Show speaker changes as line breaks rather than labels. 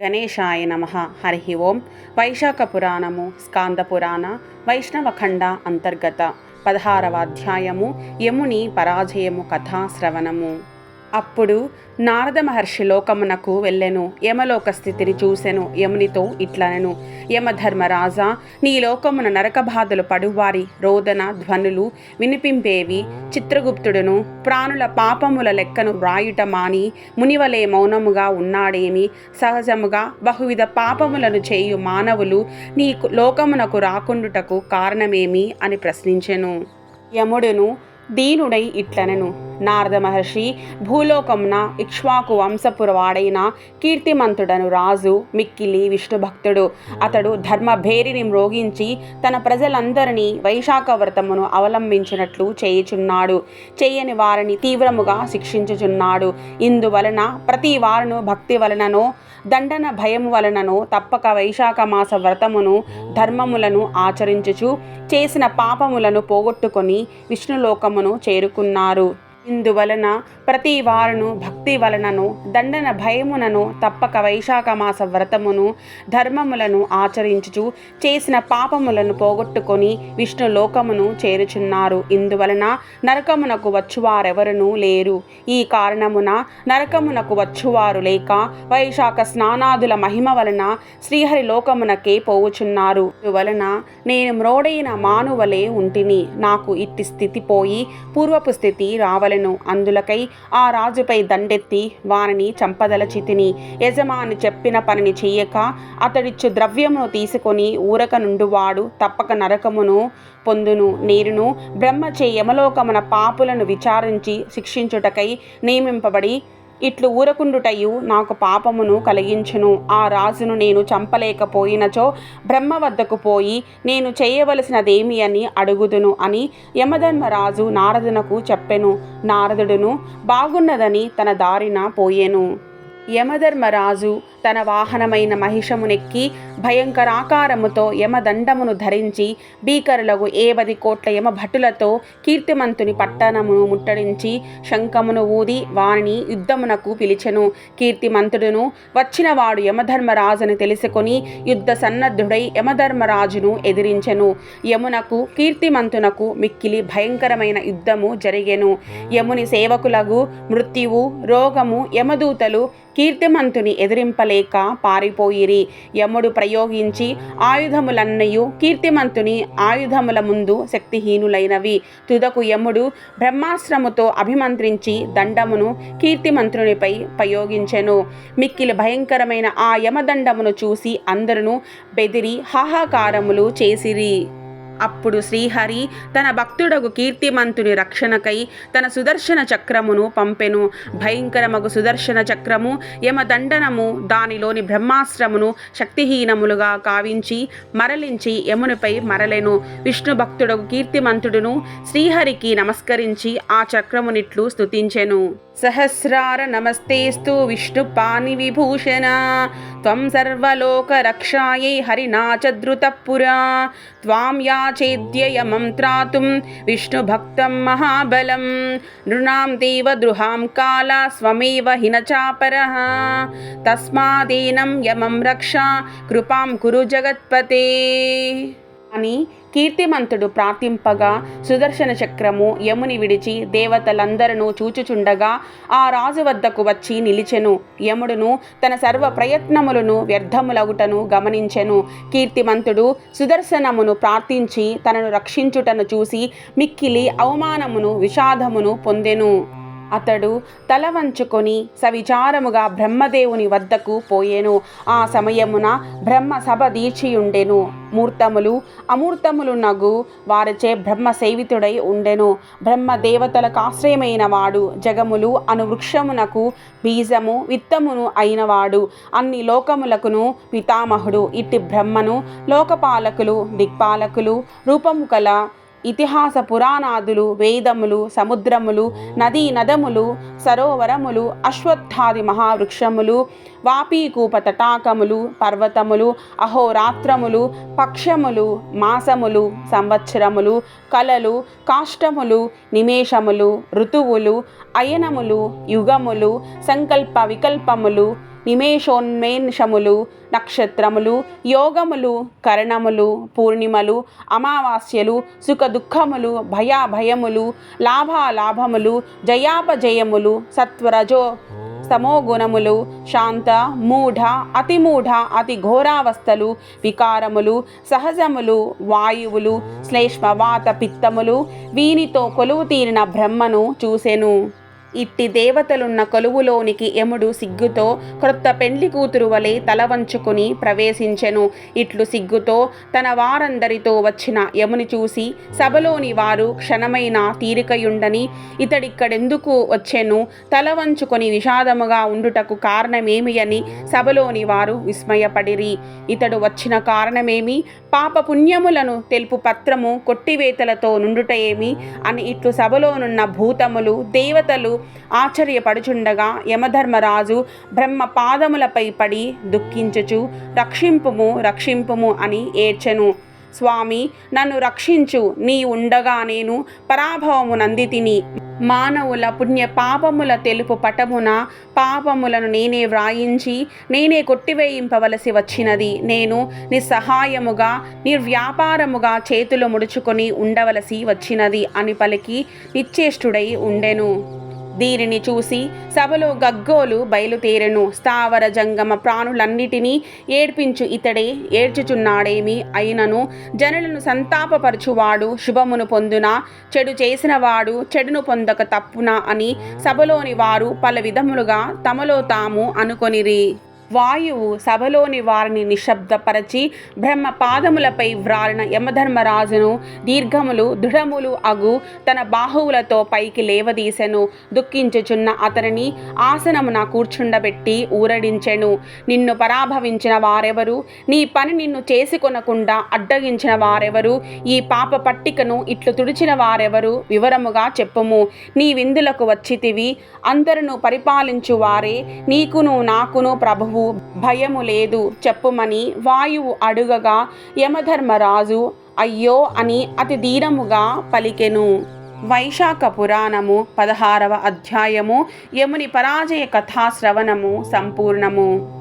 గణేశాయ నమ. హరి ఓం. వైశాఖ పురాణము స్కాంద పురాణ వైష్ణవఖండ అంతర్గత పదహారవ అధ్యాయము యముని పరాజయము కథా శ్రవణము అప్పుడు నారద మహర్షి లోకమునకు వెళ్ళెను. యమలోక స్థితిని చూసెను. యమునితో ఇట్లనెను. యమధర్మరాజా నీ లోకమున నరక బాధలు పడువారి రోదన ధ్వనులు వినిపింపేవి చిత్రగుప్తుడును. ప్రాణుల పాపముల లెక్కను వ్రాయుట మాని మునివలే మౌనముగా ఉన్నాడేమి? సహజముగా బహువిధ పాపములను చేయు మానవులు నీ లోకమునకు రాకుండుటకు కారణమేమి అని ప్రశ్నించెను. యముడును దీనుడై ఇట్లనెను. నారద మహర్షి భూలోకమున ఇక్ష్వాకు వంశపురవాడైన కీర్తిమంతుడను రాజు మిక్కిలి విష్ణు భక్తుడు అతడు ధర్మభేరిని మ్రోగించి తన ప్రజలందరినీ వైశాఖ వ్రతమును అవలంబించినట్లు చేయుచున్నాడు. చేయని వారిని తీవ్రముగా శిక్షించుచున్నాడు. ఇందువలన ప్రతి వారును భక్తి వలననో దండన భయం వలననో తప్పక వైశాఖ మాస వ్రతమును ధర్మములను ఆచరించుచు చేసిన పాపములను పోగొట్టుకొని విష్ణులోకమును చేరుకున్నారు. ఇందువలన ప్రతి వారును భక్తి వలనను దండన భయమునను తప్పక వైశాఖ మాస వ్రతమును ధర్మములను ఆచరించుచు చేసిన పాపములను పోగొట్టుకొని విష్ణు లోకమును చేరుచున్నారు. ఇందువలన నరకమునకు వచ్చువారెవరునూ లేరు. ఈ కారణమున నరకమునకు వచ్చువారు లేక వైశాఖ స్నానాదుల మహిమ వలన శ్రీహరి లోకమునకే పోవుచున్నారు. ఇందువలన నేను మ్రోడైన మానువలే ఉంటిని. నాకు ఇట్టి స్థితి పోయి పూర్వపు స్థితి రావలెను అందులకై ఆ రాజుపై దండెత్తి వారిని చంపదలచితిని యజమాని చెప్పిన పనిని చెయ్యక అతడిచ్చు ద్రవ్యమును తీసుకొని ఊరక నుండువాడు తప్పక నరకమును పొందును నేరును బ్రహ్మచే యమలోకమున పాపులను విచారించి శిక్షించుటకై నియమింపబడి ఇట్లు ఊరకుండుటయు నాకు పాపమును కలిగించును. ఆ రాజును నేను చంపలేకపోయినచో బ్రహ్మ వద్దకు పోయి నేను చేయవలసినదేమి అని అడుగుదును అని యమధర్మరాజు నారదునకు చెప్పెను. నారదుడును బాగున్నదని తన దారిన పోయెను. యమధర్మరాజు తన వాహనమైన మహిషమునెక్కి భయంకరాకారముతో యమదండమును ధరించి భీకరులకు ఏవది కోట్ల యమ భటులతో కీర్తిమంతుని పట్టణమును ముట్టడించి శంఖమును ఊది వారిని యుద్ధమునకు పిలిచెను. కీర్తిమంతుడును వచ్చినవాడు యమధర్మరాజును తెలుసుకొని యుద్ధ సన్నద్ధుడై యమధర్మరాజును ఎదిరించెను. యమునకు కీర్తిమంతునకు మిక్కిలి భయంకరమైన యుద్ధము జరిగెను. యముని సేవకులకు మృత్యువు రోగము యమదూతలు కీర్తిమంతుని లేక పారిపోయిరి. యముడు ప్రయోగించి ఆయుధములన్నయు కీర్తిమంతుని ఆయుధముల ముందు శక్తిహీనులైనవి. తుదకు యముడు బ్రహ్మాశ్రముతో అభిమంత్రించి దండమును కీర్తిమంతునిపై ప్రయోగించెను. మిక్కిలి భయంకరమైన ఆ యమదండమును చూసి అందరును బెదిరి హాహాకారములు చేసిరి. అప్పుడు శ్రీహరి తన భక్తుడకు కీర్తిమంతుని రక్షణకై తన సుదర్శన చక్రమును పంపెను. భయంకరమగు సుదర్శన చక్రము యమదండనము దానిలోని బ్రహ్మాశ్రమును శక్తిహీనములుగా కావించి మరలించి యమునిపై మరలెను. విష్ణు భక్తుడకు కీర్తిమంతుడును శ్రీహరికి నమస్కరించి ఆ చక్రమునిట్లు స్తుతించెను. సహస్రార నమస్తేస్తు విష్ణుపాని విభూషణ. త్వం సర్వలోకరక్షాయై హరినా చ ధృతపురా త్వాం యాచేద్యయమం త్రాతుం విష్ణుభక్తం మహాబలం. నృణాం దేవ దృహాం కాల స్వమేవ హినచాపర. తస్మాదేనం యమం రక్ష కృపాం కురు జగత్పతే. అని కీర్తిమంతుడు ప్రార్థింపగా సుదర్శన చక్రము యముని విడిచి దేవతలందరూ చూచుచుండగా ఆ రాజు వద్దకు వచ్చి నిలిచెను. యముడును తన సర్వ ప్రయత్నములను వ్యర్థములగుటను గమనించెను. కీర్తిమంతుడు సుదర్శనమును ప్రార్థించి తనను రక్షించుటను చూసి మిక్కిలి అవమానమును విషాదమును పొందెను. అతడు తల వంచుకొని సవిచారముగా బ్రహ్మదేవుని వద్దకు పోయెను. ఆ సమయమున బ్రహ్మ సభ దీర్చియుండెను మూర్తములు అమూర్తములు నగు వారిచే బ్రహ్మ సేవితుడై ఉండెను. బ్రహ్మ దేవతలకు ఆశ్రయమైన వాడు జగములు అను వృక్షమునకు బీజము విత్తమును అయినవాడు అన్ని లోకములకును పితామహుడు. ఇట్టి బ్రహ్మను లోకపాలకులు దిక్పాలకులు రూపము కల ఇతిహాస పురాణాదులు వేదములు సముద్రములు నదీ నదములు సరోవరములు అశ్వత్థాది మహావృక్షములు వాపీకూప తటాకములు పర్వతములు అహోరాత్రములు పక్షములు మాసములు సంవత్సరములు కలలు కాష్టములు నిమేషములు ఋతువులు అయనములు యుగములు సంకల్ప వికల్పములు నిమేషోన్మేషములు నక్షత్రములు యోగములు కరణములు పూర్ణిమలు అమావాస్యలు సుఖ దుఃఖములు భయాభయములు లాభాలాభములు జయాపజయములు సత్వరజో సమోగుణములు శాంత మూఢ అతిమూఢ అతి ఘోరావస్థలు వికారములు సహజములు వాయువులు శ్లేష్మవాత పిత్తములు వీనితో కొలువు తీరిన బ్రహ్మను చూసెను. ఇట్టి దేవతలున్న కొలువులోనికి యముడు సిగ్గుతో క్రొత్త పెండ్లి కూతురు వలె తల వంచుకుని ప్రవేశించెను. ఇట్లు సిగ్గుతో తన వారందరితో వచ్చిన యముని చూసి సభలోని వారు క్షణమైన తీరికయుండని ఇతడిక్కడెందుకు వచ్చెను? తల వంచుకొని విషాదముగా ఉండుటకు కారణమేమి అని సభలోని వారు విస్మయపడిరి. ఇతడు వచ్చిన కారణమేమి? పాప పుణ్యములను తెలుపు పత్రము కొట్టివేతలతో నుండుట ఏమి? అని ఇట్లు సభలోనున్న భూతములు దేవతలు ఆశ్చర్యపడుచుండగా యమధర్మరాజు బ్రహ్మ పాదములపై పడి దుఃఖించుచు రక్షింపుము రక్షింపుము అని ఏడ్చెను. స్వామి నన్ను రక్షించు. నీ ఉండగా నేను పరాభవము నందితిని మానవుల పుణ్య పాపముల తెలుపు పటమున పాపములను నేనే వ్రాయించి నేనే కొట్టివేయింపవలసి వచ్చినది. నేను నిస్సహాయముగా నిర్వ్యాపారముగా చేతులు ముడుచుకొని ఉండవలసి వచ్చినది అని పలికి నిశ్చేష్టుడై ఉండెను. దీనిని చూసి సభలో గగ్గోలు బయలుదేరెను స్థావర జంగమ ప్రాణులన్నిటినీ ఏడ్పించు ఇతడే ఏడ్చుచున్నాడేమి అయినను. జనులను సంతాపపరచువాడు శుభమును పొందున. చెడు చేసినవాడు చెడును పొందక తప్పున అని సభలోని వారు పలు విధములుగా తమలో తాము అనుకొనిరి. వాయువు సభలోని వారిని నిశ్శబ్దపరచి బ్రహ్మ పాదములపై వ్రాలిన యమధర్మరాజును దీర్ఘములు దృఢములు అగు తన బాహువులతో పైకి లేవదీసెను. దుఃఖించుచున్న అతనిని ఆసనమున కూర్చుండబెట్టి ఊరడించెను. నిన్ను పరాభవించిన వారెవరు? నీ పని నిన్ను చేసుకొనకుండా అడ్డగించిన వారెవరు? ఈ పాప పట్టికను ఇట్లు తుడిచిన వారెవరు? వివరముగా చెప్పుము. నీ విందులకు వచ్చితివి. అందరును పరిపాలించు వారే నీకును నాకును ప్రభువు భయము లేదు చెప్పుమని వాయువు అడుగగా యమధర్మరాజు అయ్యో అని అతి దీనముగా పలికెను. వైశాఖ పురాణము పదహారవ అధ్యాయము యముని పరాజయ కథా శ్రవణము సంపూర్ణము.